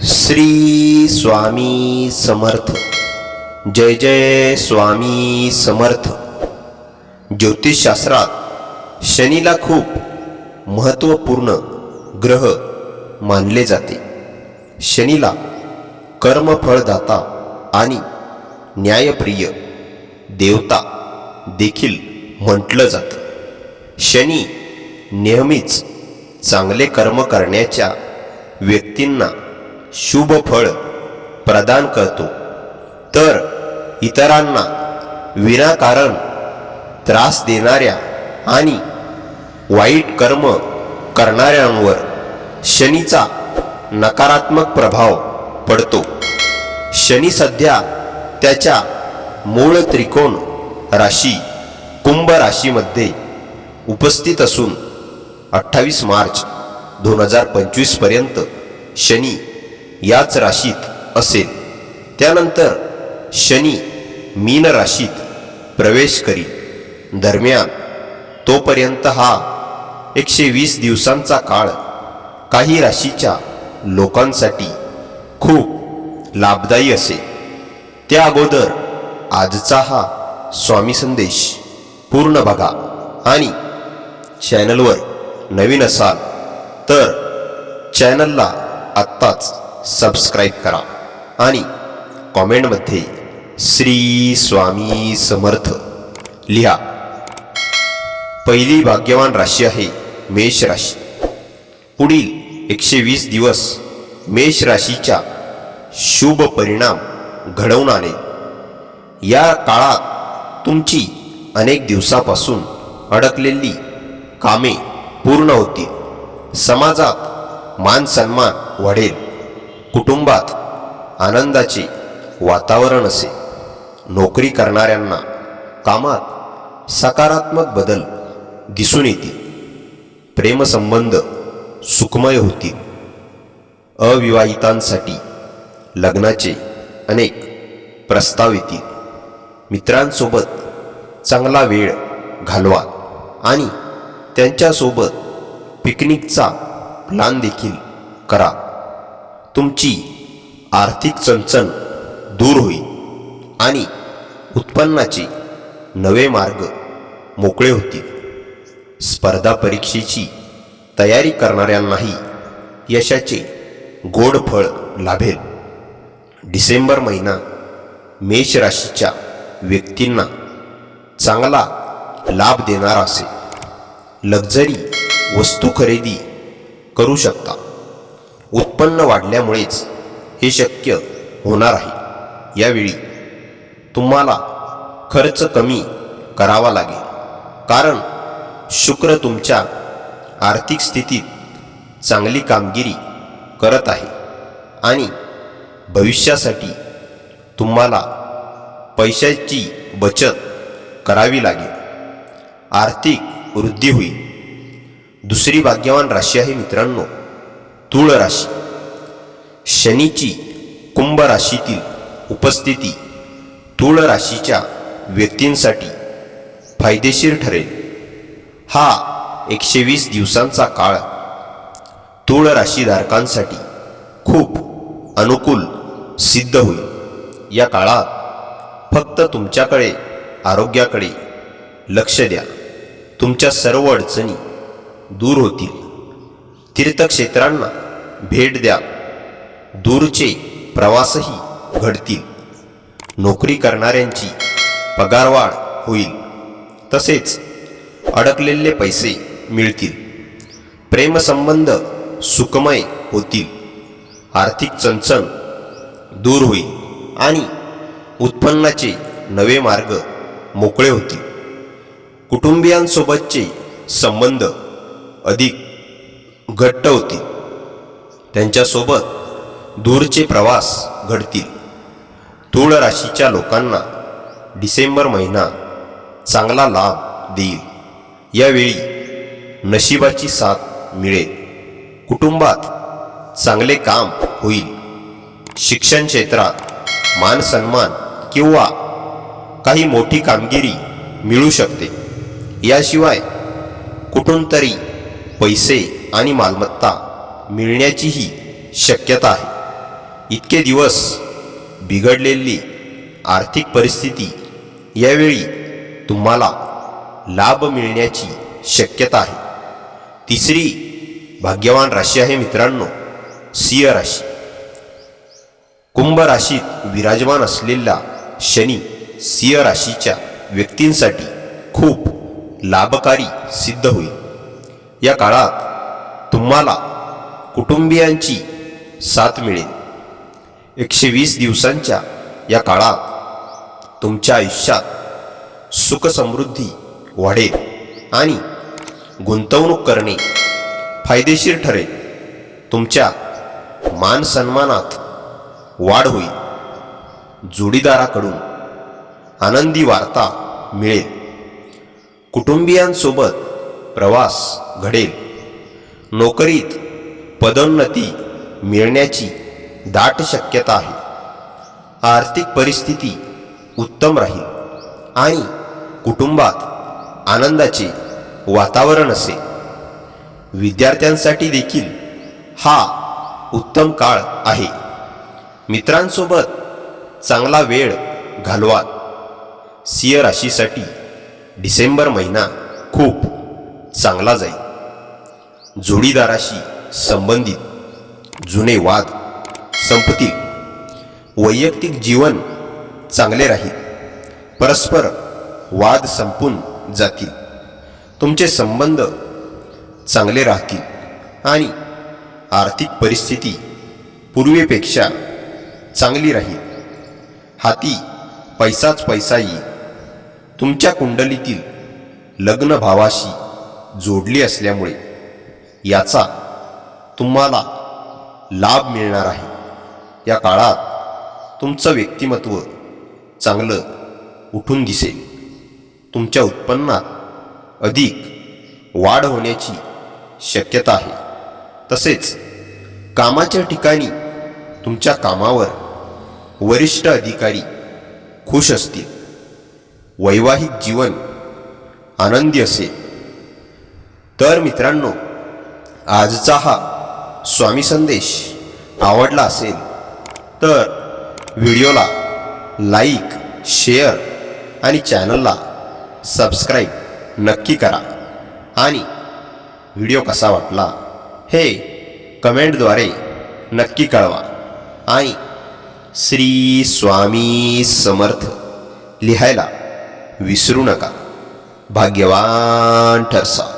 श्री स्वामी समर्थ। जय जय स्वामी समर्थ। ज्योतिषशास्त्रात शनीला खूप महत्त्वपूर्ण ग्रह मानले जाते। शनीला कर्मफळदाता आणि न्यायप्रिय देवता देखील म्हटलं जातं। शनी नेहमीच चांगले कर्म करण्याच्या व्यक्तींना शुभ फळ प्रदान करतो. तर इतरांना विनाकारण त्रास देणाऱ्या आणि वाईट कर्म करणाऱ्यांवर शनीचा नकारात्मक प्रभाव पडतो. शनी सध्या त्याच्या मूळ त्रिकोण राशी कुंभ राशीमध्ये उपस्थित असून अठ्ठावीस मार्च दोन हजार पंचवीसपर्यंत शनी याच राशीत असेल. त्यानंतर शनी मीन राशीत प्रवेश करी दरम्यान तोपर्यंत हा एकशे वीस दिवसांचा काळ काही राशीच्या लोकांसाठी खूप लाभदायी असेल. त्या अगोदर आजचा हा स्वामी संदेश पूर्ण बघा आणि चॅनलवर नवीन असाल तर चॅनलला आत्ताच सबस्क्राईब करा. आणि कॉमेंटमध्ये श्री स्वामी समर्थ लिहा. पहिली भाग्यवान राशी आहे मेष राशी. पुढील एकशे वीस दिवस मेष राशीच्या शुभ परिणाम घडवून आले या काळात तुमची अनेक दिवसापासून अडकलेली कामे पूर्ण होतील. समाजात मान सन्मान वाढेल. कुटुंबात आनंदाचे वातावरण असे. नोकरी करणाऱ्यांना कामात सकारात्मक बदल दिसून येतील. प्रेमसंबंध सुखमय होतील. अविवाहितांसाठी लग्नाचे अनेक प्रस्ताव येतील. मित्रांसोबत चांगला वेळ घालवा आणि त्यांच्यासोबत पिकनिकचा प्लान देखील करा. तुमची आर्थिक चणचण दूर होईल आणि उत्पन्नाचे नवे मार्ग मोकळे होतील. स्पर्धा परीक्षेची तयारी करणाऱ्यांनाही यशाचे गोड फळ लाभेल. डिसेंबर महिना मेष राशीच्या व्यक्तींना चांगला लाभ देणारा असेल. लक्झरी वस्तू खरेदी करू शकता. उत्पन्न वाढल्यामुळेच हे शक्य होणार आहे. यावेळी तुम्हाला खर्च कमी करावा लागेल. कारण शुक्र तुमच्या आर्थिक स्थितीत चांगली कामगिरी करत आहे आणि भविष्यासाठी तुम्हाला पैशाची बचत करावी लागेल. आर्थिक वृद्धी होईल. दुसरी भाग्यवान राशी आहे मित्रांनो. तुळ राशी शनीची कुंभ राशीतील उपस्थिती तुळ राशीच्या व्यक्तींसाठी फायदेशीर ठरेल. हा एकशे वीस दिवसांचा काळ तुळ राशीधारकांसाठी खूप अनुकूल सिद्ध होईल. या काळात फक्त तुमच्याकडे आरोग्याकडे लक्ष द्या. तुमच्या सर्व अडचणी दूर होतील. तीर्थक्षेत्रांना भेट द्या. दूरचे प्रवासही घडतील. नोकरी करणाऱ्यांची पगारवाढ होईल. तसेच अडकलेले पैसे मिळतील. प्रेमसंबंध सुखमय होतील. आर्थिक चणचण दूर होईल आणि उत्पन्नाचे नवे मार्ग मोकळे होतील. कुटुंबियांसोबतचे संबंध अधिक घट्ट होतील त्यांच्यासोबत दूरचे प्रवास घडतील. तूळ राशीच्या लोकांना डिसेंबर महिना चांगला लाभ देईल. यावेळी नशिबाची साथ मिळेल. कुटुंबात चांगले काम होईल. शिक्षण क्षेत्रात मान सन्मान किंवा काही मोठी कामगिरी मिळू शकते. याशिवाय कुठून तरी पैसे आणि मालमत्ता मिळण्याचीही शक्यता आहे. इतके दिवस बिघडलेली आर्थिक परिस्थिती यावेळी तुम्हाला लाभ मिळण्याची शक्यता आहे. तिसरी भाग्यवान राशी आहे मित्रांनो सिंह राशी. कुंभ राशीत विराजमान असलेला शनी सिंह राशीच्या व्यक्तींसाठी खूप लाभकारी सिद्ध होईल. या काळात तुम्हाला कुटुंबियांची साथ मिळेल. एकशे वीस दिवसांच्या या काळात तुमच्या आयुष्यात सुखसमृद्धी वाढेल आणि गुंतवणूक करणे फायदेशीर ठरेल. तुमच्या मानसन्मानात वाढ होईल. जोडीदाराकडून आनंदी वार्ता मिळेल. कुटुंबियांसोबत प्रवास घडेल. नोकरीत पदोन्नती मिळण्याची दाट शक्यता आहे. आर्थिक परिस्थिती उत्तम राहील आणि कुटुंबात आनंदाचे वातावरण असे विद्यार्थ्यांसाठी देखील हा उत्तम काळ आहे. मित्रांसोबत चांगला वेळ घालवा सिंह राशीसाठी डिसेंबर महिना खूप चांगला जाईल. जोडीदाराशी संबंधित जुने वाद संपतील वैयक्तिक जीवन चांगले राहील. परस्पर वाद संपून जातील. तुमचे संबंध चांगले राहतील आणि आर्थिक परिस्थिती पूर्वीपेक्षा चांगली राहील. हाती पैसाच पैसा येईल. तुमच्या कुंडलीतील लग्न भावाशी जोडली असल्यामुळे याचा तुम्हाला लाभ मिळणार आहे. या काळात तुमचं व्यक्तिमत्व चांगलं उठून दिसेल. तुमच्या उत्पन्नात अधिक वाढ होण्याची शक्यता आहे. तसेच कामाच्या ठिकाणी तुमच्या कामावर वरिष्ठ अधिकारी खुश असतील. वैवाहिक जीवन आनंदी असेल. तर मित्रांनो आजचा हा स्वामी संदेश. आवडला असेल तर व्हिडिओला लाईक शेअर आणि चॅनलला सबस्क्राईब नक्की करा. आणि व्हिडिओ कसा वाटला हे कमेंटद्वारे नक्की कळवा. आणि श्री स्वामी समर्थ लिहायला विसरू नका. भाग्यवान ठरसा.